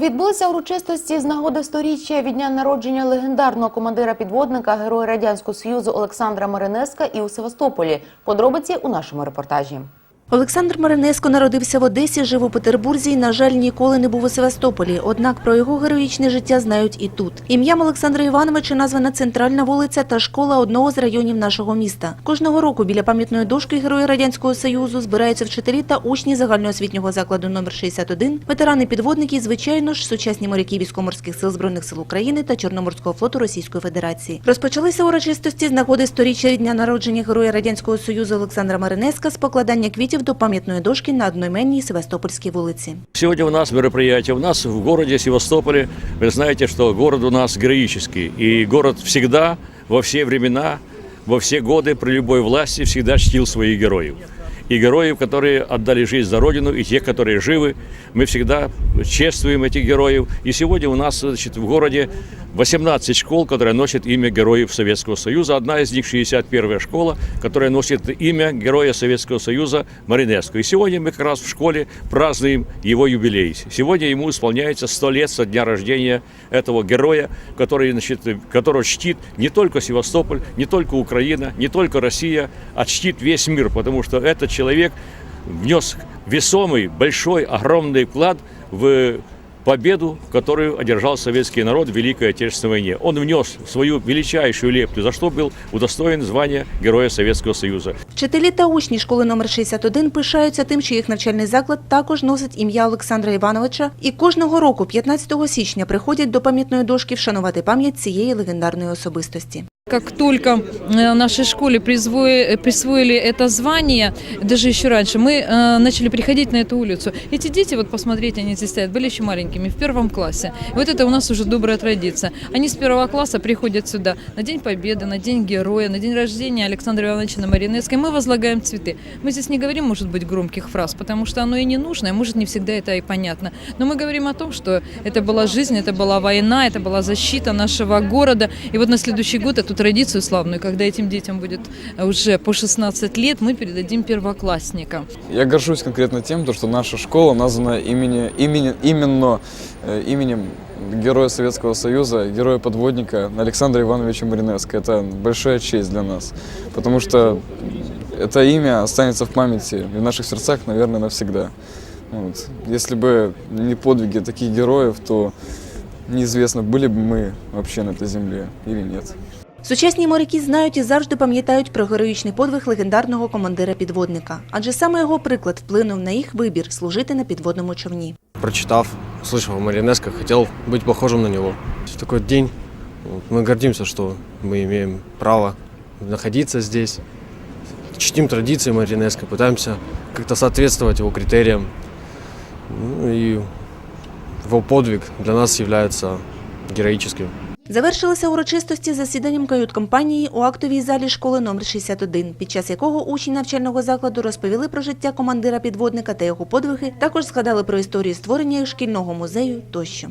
Відбулися урочистості з нагоди сторіччя від дня народження легендарного командира підводника Героя Радянського Союзу Олександра Маринеска і у Севастополі. Подробиці у нашому репортажі. Олександр Маринеско народився в Одесі, жив у Петербурзі і, на жаль, ніколи не був у Севастополі. Однак про його героїчне життя знають і тут. Ім'ям Олександра Івановича названа центральна вулиця та школа одного з районів нашого міста. Кожного року біля пам'ятної дошки Героя Радянського Союзу збираються вчителі та учні загальноосвітнього закладу номер 61, ветерани підводники, звичайно ж, сучасні моряки військово-морських сил Збройних сил України та Чорноморського флоту Російської Федерації. Розпочалися урочистості з нагоди сторіччя дня народження Героя Радянського Союзу Олександра Маринеска з покладання квітів до пам'ятної дошки на одноіменній Севастопольській вулиці. Сьогодні у нас мероприятие. У нас в місті Севастополі, ви знаєте, що город у нас героїчний. і город завжди, во всі времена, во всі годы при любой власти всегда чтил своїх героев. И героев, которые отдали жизнь за Родину, и тех, которые живы. Мы всегда чествуем этих героев. И сегодня у нас значит, в городе 18 школ, которые носят имя героев Советского Союза. Одна из них 61-я школа, которая носит имя Героя Советского Союза Маринеско. И сегодня мы как раз в школе празднуем его юбилей. Сегодня ему исполняется 100 лет со дня рождения этого героя, который, значит, которого чтит не только Севастополь, не только Украина, не только Россия, а чтит весь мир, потому что этот человек внес весомый, большой, огромный вклад в победу, которую одержал советский народ в Великой Отечественной войне. Он внес свою величайшую лепту, за что был удостоен звания Героя Советского Союза. Вчителі та учні школи номер 61 пишаються тим, що їх навчальний заклад також носить ім'я Олександра Івановича і кожного року, 15 січня, приходять до пам'ятної дошки вшанувати пам'ять цієї легендарної особистості. Как только э, нашей школе присвои- присвоили это звание, даже еще раньше, мы э, начали приходить на эту улицу. Эти дети, вот посмотрите, они здесь стоят, были еще маленькими, в первом классе. Вот это у нас уже добрая традиция. Они с первого класса приходят сюда на День Победы, на День Героя, на день рождения Александра Ивановича на Маринецкой. Мы возлагаем цветы. Мы здесь не говорим, может быть, громких фраз, потому что оно и не нужно, и может не всегда это и понятно. Но мы говорим о том, что это была жизнь, это была война, это была защита нашего города. И вот на следующий год эту традицию славную, когда этим детям будет уже по 16 лет, мы передадим первоклассникам. Я горжусь конкретно тем, то, что наша школа названа имени, имени, именно э, именем Героя Советского Союза, героя-подводника Александра Ивановича Маринеско. Это большая честь для нас, потому что это имя останется в памяти и в наших сердцах, наверное, навсегда. Вот. Если бы не подвиги таких героев, то неизвестно, были бы мы вообще на этой земле или нет. Сучасні моряки знають і завжди пам'ятають про героїчний подвиг легендарного командира-підводника, адже саме його приклад вплинув на їх вибір служити на підводному човні. прочитав, слышал о Маринеско, хотел быть похожим на него. В такой день вот, мы гордимся, что мы имеем право находиться здесь, чтим традиции Маринеско, пытаемся как-то соответствовать его критериям. Ну и его подвиг для нас является героическим. Завершилися урочистості засіданням кают-компанії у актовій залі школи номер 61, під час якого учні навчального закладу розповіли про життя командира підводника та його подвиги, також згадали про історію створення шкільного музею тощо.